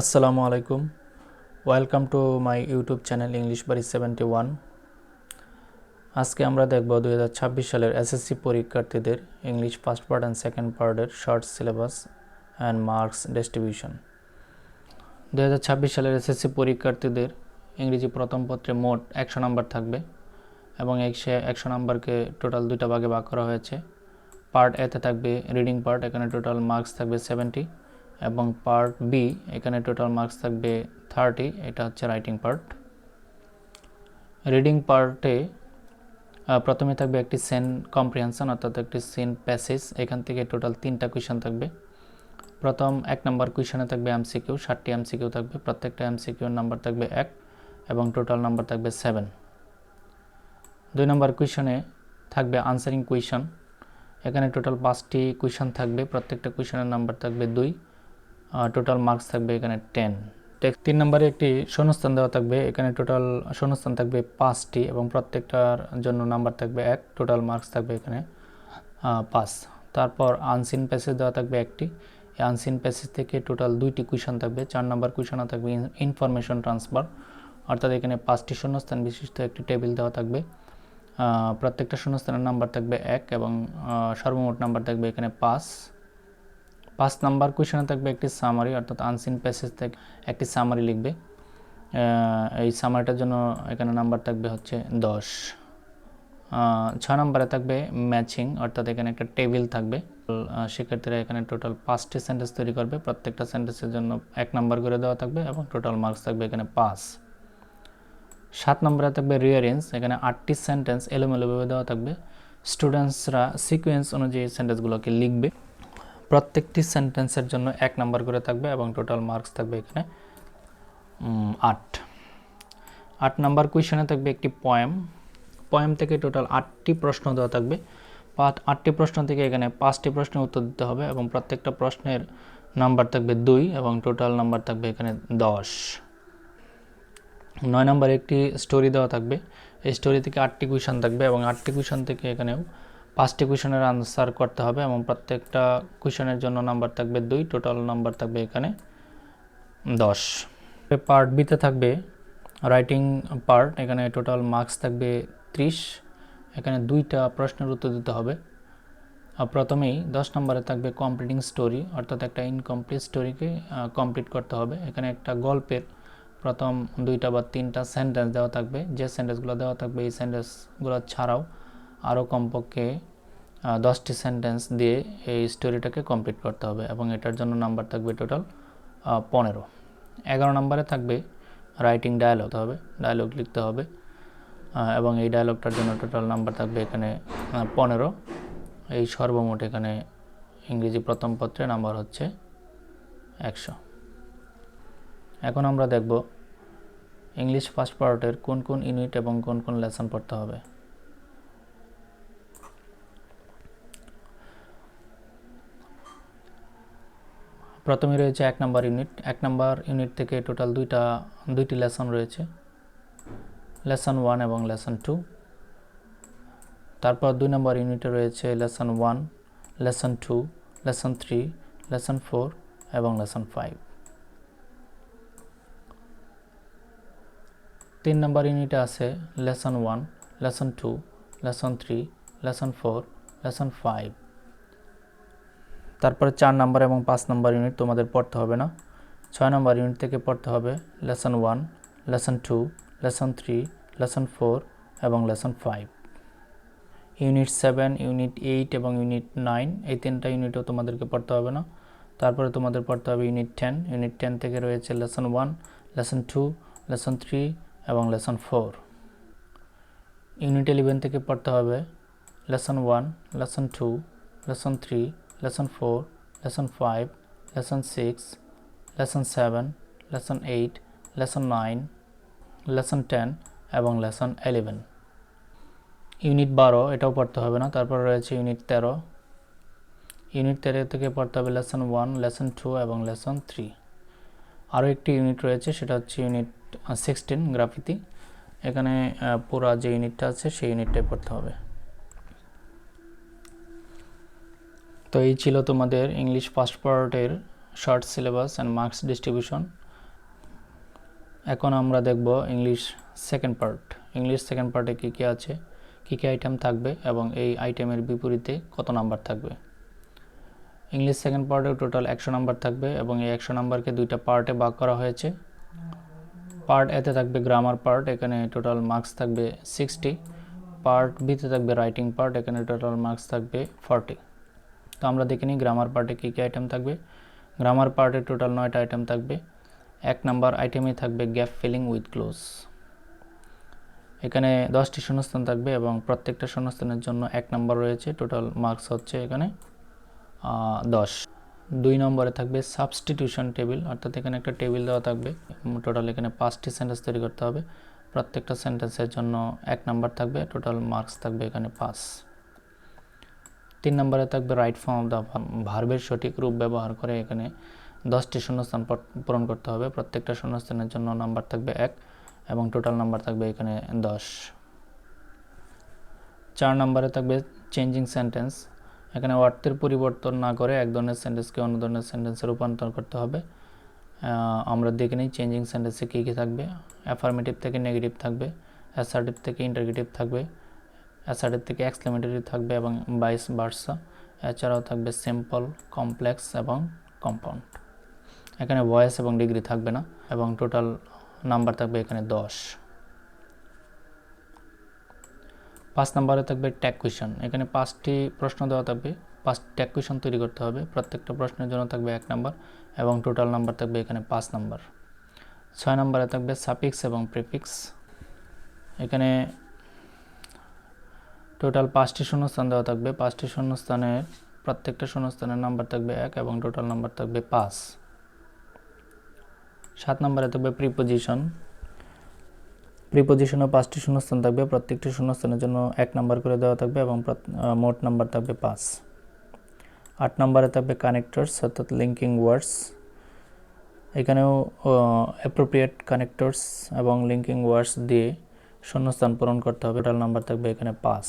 আসসালামু আলাইকুম। Welcome to my YouTube channel English বাড়ি সেভেন্টি ওয়ান আজকে আমরা দেখব দু হাজার ছাব্বিশ সালের এসএসসি পরীক্ষার্থীদের English first part and second পার্টের short syllabus and marks distribution দু হাজার ছাব্বিশ সালের এসএসসি পরীক্ষার্থীদের ইংরেজি প্রথম পত্রে মোট একশো নাম্বার থাকবে এবং একশো একশো নাম্বারকে টোটাল দুইটা ভাগে ভাগ করা হয়েছে। পার্ট এতে থাকবে রিডিং পার্ট এখানে টোটাল মার্কস থাকবে সেভেন্টি এবং পার্ট বি এখানে টোটাল মার্কস থাকবে থার্টি এটা হচ্ছে রাইটিং পার্ট রিডিং পার্টে প্রথমে থাকবে একটি সেন কম্প্রিহেনশন অর্থাৎ একটি সেন প্যাসেজ এখান থেকে টোটাল তিনটা কুয়েশন থাকবে। প্রথম এক নম্বর কুয়েশনে থাকবে এমসিকিউ ষাটটি এমসিকিউ থাকবে, প্রত্যেকটা এমসিকিউর নাম্বার থাকবে এক, এবং টোটাল নাম্বার থাকবে সেভেন দুই নম্বর কুয়েশনে থাকবে আনসারিং কুয়েশন এখানে টোটাল পাঁচটি কুয়েশন থাকবে, প্রত্যেকটা কুয়েশনের নাম্বার থাকবে দুই। টোটাল মার্কস থাকবে এখানে টেন তিন নম্বরে একটি শূন্যস্থান দেওয়া থাকবে, এখানে টোটাল শূন্যস্থান থাকবে পাঁচটি এবং প্রত্যেকটার জন্য নাম্বার থাকবে এক টোটাল মার্কস থাকবে এখানে পাঁচ। তারপর আনসিন প্যাসেজ দেওয়া থাকবে একটি আনসিন প্যাসেজ থেকে টোটাল দুইটি কুয়েশন থাকবে, চার নম্বর কুয়েশনে থাকবে ইনফরমেশন ট্রান্সফার অর্থাৎ এখানে পাঁচটি শূন্যস্থান বিশিষ্ট একটি টেবিল দেওয়া থাকবে। প্রত্যেকটা শূন্যস্থানের নাম্বার থাকবে এক এবং সর্বমোট নাম্বার থাকবে এখানে পাঁচ। পাঁচ নাম্বার কোয়েশনে থাকবে একটি সামারি অর্থাৎ আনসিন প্যাসেজ থেকে একটি সামারি লিখবে। এই সামারিটার জন্য এখানে নাম্বার থাকবে হচ্ছে দশ। ছ নম্বরে থাকবে ম্যাচিং অর্থাৎ এখানে একটা টেবিল থাকবে। শিক্ষার্থীরা এখানে টোটাল পাঁচটি সেন্টেন্স তৈরি করবে। প্রত্যেকটা সেন্টেন্সের জন্য এক নাম্বার করে দেওয়া থাকবে এবং টোটাল মার্কস থাকবে এখানে পাঁচ। সাত নম্বরে থাকবে রিয়ারেন্স এখানে আটটি সেন্টেন্স এলোমেলোভাবে দেওয়া থাকবে। স্টুডেন্টসরা সিকোয়েন্স অনুযায়ী সেন্টেন্সগুলোকে লিখবে। প্রত্যেকটি সেন্টেন্সের জন্য এক নাম্বার করে থাকবে এবং টোটাল মার্কস থাকবে এখানে আট। আট নাম্বার কুয়েশনে থাকবে একটি পয়েম পয়েম থেকে টোটাল আটটি প্রশ্ন দেওয়া থাকবে। পাঁচ, আটটি প্রশ্ন থেকে এখানে পাঁচটি প্রশ্নের উত্তর দিতে হবে এবং প্রত্যেকটা প্রশ্নের নাম্বার থাকবে দুই এবং টোটাল নাম্বার থাকবে এখানে দশ। নয় নম্বরে একটি স্টোরি দেওয়া থাকবে। এই স্টোরি থেকে আটটি কুয়েশন থাকবে এবং আটটি কুয়েশন থেকে এখানেও পাঁচটি কুয়েশনের আনসার করতে হবে এবং প্রত্যেকটা কুয়েশনের জন্য নাম্বার থাকবে দুই টোটাল নাম্বার থাকবে এখানে দশ। পার্ট বিতে থাকবে রাইটিং পার্ট এখানে টোটাল মার্কস থাকবে ত্রিশ। এখানে দুইটা প্রশ্নের উত্তর দিতে হবে। প্রথমেই দশ নম্বরে থাকবে কমপ্লিটিং স্টোরি অর্থাৎ একটা ইনকমপ্লিট স্টোরিকে কমপ্লিট করতে হবে। এখানে একটা গল্পের প্রথম দুইটা বা তিনটা সেন্টেন্স দেওয়া থাকবে। যে সেন্টেন্সগুলো দেওয়া থাকবে, এই সেন্টেন্সগুলো ছাড়াও আরও কমপক্ষে দশটি সেন্টেন্স দিয়ে এই স্টোরিটাকে কমপ্লিট করতে হবে এবং এটার জন্য নাম্বার থাকবে টোটাল পনেরো। এগারো নম্বরে থাকবে রাইটিং ডায়ালগ হবে ডায়ালগ লিখতে হবে এবং এই ডায়ালগটার জন্য টোটাল নাম্বার থাকবে এখানে পনেরো। এই সর্বমোট এখানে ইংরেজি প্রথম পত্রে নাম্বার হচ্ছে একশো। এখন আমরা দেখব ইংলিশ ফার্স্ট পার্টের কোন কোন ইউনিট এবং কোন কোন লেসন পড়তে হবে। প্রথমে রয়েছে এক নাম্বার ইউনিট। এক নাম্বার ইউনিট থেকে টোটাল দুইটা, দুইটি লেসন রয়েছে। লেসন ওয়ান এবং লেসন টু। তারপর দুই নম্বর ইউনিটে রয়েছে lesson one, lesson two, lesson three, lesson four এবং লেসন ফাইভ। তিন নম্বর ইউনিটে আছে lesson one, lesson two, lesson three, lesson four, lesson five. তারপরে চার নাম্বার এবং পাঁচ নম্বর ইউনিট তোমাদের পড়তে হবে না। ছয় নম্বর ইউনিট থেকে পড়তে হবে lesson one lesson two lesson three lesson four এবং lesson five unit seven unit eight এবং ইউনিট নাইন এই তিনটা ইউনিটও তোমাদেরকে পড়তে হবে না। তারপরে তোমাদের পড়তে হবে ইউনিট টেন ইউনিট টেন থেকে রয়েছে lesson one lesson two lesson three এবং লেসন ফোর ইউনিট ইলেভেন থেকে পড়তে হবে lesson one lesson two lesson three lesson four lesson five lesson six lesson seven lesson eight lesson nine lesson ten এবং lesson eleven unit বারো, এটাও পড়তে হবে না, তারপর রয়েছে ইউনিট তেরো। ইউনিট তেরো থেকে পড়তে হবে লেসন ওয়ান লেসন টু এবং লেসন থ্রি আরও একটি ইউনিট রয়েছে, সেটা হচ্ছে ইউনিট সিক্সটিন গ্রাফিতি এখানে পুরা যে ইউনিটটা আছে, সেই ইউনিটটাই পড়তে হবে। তো এই ছিল তোমাদের ইংলিশ ফার্স্ট পার্টের short syllabus and marks distribution এখন আমরা দেখব English second part English second পার্টে কী কী আছে, কী কী আইটেম থাকবে এবং এই আইটেমের বিপরীতে কত নাম্বার থাকবে। ইংলিশ সেকেন্ড পার্টে টোটাল একশো নাম্বার থাকবে এবং এই একশো নাম্বারকে দুইটা পার্টে ভাগ করা হয়েছে। পার্ট এতে থাকবে গ্রামার পার্ট এখানে টোটাল মার্কস থাকবে সিক্সটি পার্ট বিতে থাকবে রাইটিং পার্ট এখানে টোটাল মার্কস থাকবে ফর্টি তো আমরা দেখে নিই গ্রামার পার্টে কী কী আইটেম থাকবে। গ্রামার পার্টে টোটাল নয়টা আইটেম থাকবে। এক নাম্বার আইটেমে থাকবে গ্যাপ ফিলিং উইথ ক্লোজ এখানে দশটি শূন্যস্থান থাকবে এবং প্রত্যেকটা শূন্যস্থানের জন্য এক নাম্বার রয়েছে। টোটাল মার্কস হচ্ছে এখানে দশ। দুই নম্বরে থাকবে সাবস্টিটিউশন টেবিল অর্থাৎ এখানে একটা টেবিল দেওয়া থাকবে। টোটাল এখানে পাঁচটি সেন্টেন্স তৈরি করতে হবে। প্রত্যেকটা সেন্টেন্সের জন্য এক নাম্বার থাকবে। টোটাল মার্কস থাকবে এখানে পাঁচ। তিন নম্বরে থাকবে রাইট ফর্ম অফ দ্য ভার্বের সঠিক রূপ ব্যবহার করে এখানে দশটি শূন্যস্থান পূরণ করতে হবে। প্রত্যেকটা শূন্যস্থানের জন্য নাম্বার থাকবে এক এবং টোটাল নাম্বার থাকবে এখানে দশ। চার নম্বরে থাকবে চেঞ্জিং সেন্টেন্স এখানে অর্থের পরিবর্তন না করে এক ধরনের সেন্টেন্সকে অন্য ধরনের সেন্টেন্সে রূপান্তর করতে হবে। আমরা দেখে নিই চেঞ্জিং সেন্টেন্সে কী কী থাকবে। অ্যাফার্মেটিভ থেকে নেগেটিভ থাকবে। অ্যাসার্টিভ থেকে ইন্টারগেটিভ থাকবে। অ্যাসার্টিভ থেকে এক্সক্লেমেটরি থাকবে এবং বাইস বার্সা এছাড়াও থাকবে সিম্পল কমপ্লেক্স এবং কম্পাউন্ড এখানে ভয়েস এবং ডিগ্রি থাকবে না এবং টোটাল নাম্বার থাকবে এখানে দশ। পাঁচ নম্বরে থাকবে ট্যাগ কুয়েশন এখানে পাঁচটি প্রশ্ন দেওয়া থাকবে। পাঁচ ট্যাগ কুয়েশন তৈরি করতে হবে। প্রত্যেকটা প্রশ্নের জন্য থাকবে এক নাম্বার এবং টোটাল নাম্বার থাকবে এখানে পাঁচ নাম্বার ছয় নম্বরে থাকবে সাপিক্স এবং প্রিফিক্স এখানে টোটাল পাঁচটি শূন্যস্থান দেওয়া থাকবে। পাঁচটি শূন্যস্থানের প্রত্যেকটা শূন্যস্থানের নাম্বার থাকবে এক এবং টোটাল নাম্বার থাকবে পাঁচ। সাত নম্বরে থাকবে প্রিপোজিশন প্রিপোজিশনে পাঁচটি শূন্যস্থান থাকবে। প্রত্যেকটি শূন্যস্থানের জন্য এক নাম্বার করে দেওয়া থাকবে এবং মোট নাম্বার থাকবে পাঁচ। আট নম্বরে থাকবে কানেক্টরস অর্থাৎ লিঙ্কিং ওয়ার্ডস এখানেও অ্যাপ্রোপ্রিয়েট কানেক্টরস এবং লিঙ্কিং ওয়ার্ডস দিয়ে শূন্যস্থান পূরণ করতে হবে। টোটাল নাম্বার থাকবে এখানে পাঁচ।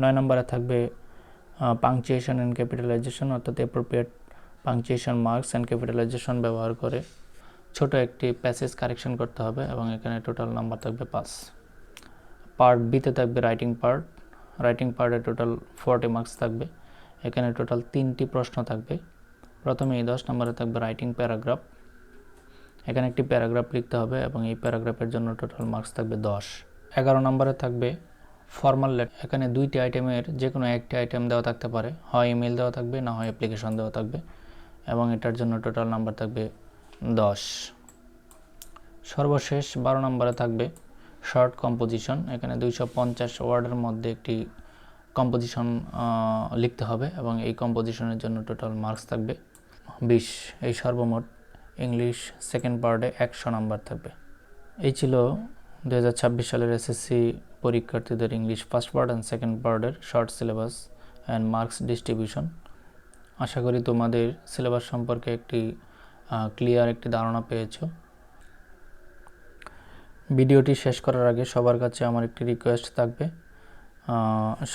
নয় নম্বরে থাকবে পাংচুয়েশন অ্যান্ড ক্যাপিটালাইজেশন অর্থাৎ appropriate punctuation marks and capitalization ব্যবহার করে ছোট একটি প্যাসেজ কারেকশন করতে হবে এবং এখানে টোটাল নাম্বার থাকবে পাঁচ। পার্ট বিতে থাকবে রাইটিং পার্ট রাইটিং পার্টে টোটাল ফোরটি মার্কস থাকবে। এখানে টোটাল তিনটি প্রশ্ন থাকবে। প্রথমে এই দশ নম্বরে থাকবে রাইটিং প্যারাগ্রাফ এখানে একটি প্যারাগ্রাফ লিখতে হবে এবং এই প্যারাগ্রাফের জন্য টোটাল মার্কস থাকবে দশ। এগারো নম্বরে থাকবে ফর্মাল লেটার এখানে দুইটি আইটেমের যে কোনো একটি আইটেম দেওয়া থাকতে পারে। হয় ইমেল দেওয়া থাকবে, না হয় অ্যাপ্লিকেশন দেওয়া থাকবে। এবং এটার জন্য টোটাল নাম্বার থাকবে দশ। সর্বশেষ বারো নম্বরে থাকবে শর্ট কম্পোজিশন এখানে দুইশো পঞ্চাশ ওয়ার্ডের মধ্যে একটি কম্পোজিশন লিখতে হবে এবং এই কম্পোজিশনের জন্য টোটাল মার্কস থাকবে বিশ। এই সর্বমোট ইংলিশ সেকেন্ড পার্টে একশো নাম্বার থাকবে। এই ছিল দু হাজার ছাব্বিশ সালের এসএসসি পরীক্ষার্থীদের English first part and second পার্টের short syllabus and marks distribution আশা করি তোমাদের সিলেবাস সম্পর্কে একটি ক্লিয়ার একটি ধারণা পেয়েছ। ভিডিওটি শেষ করার আগে সবার কাছে আমার একটি রিকোয়েস্ট থাকবে।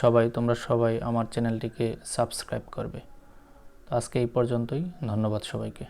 সবাই, তোমরা সবাই আমার চ্যানেলটিকে সাবস্ক্রাইব করবে। তো আজকে এই পর্যন্তই, ধন্যবাদ সবাইকে।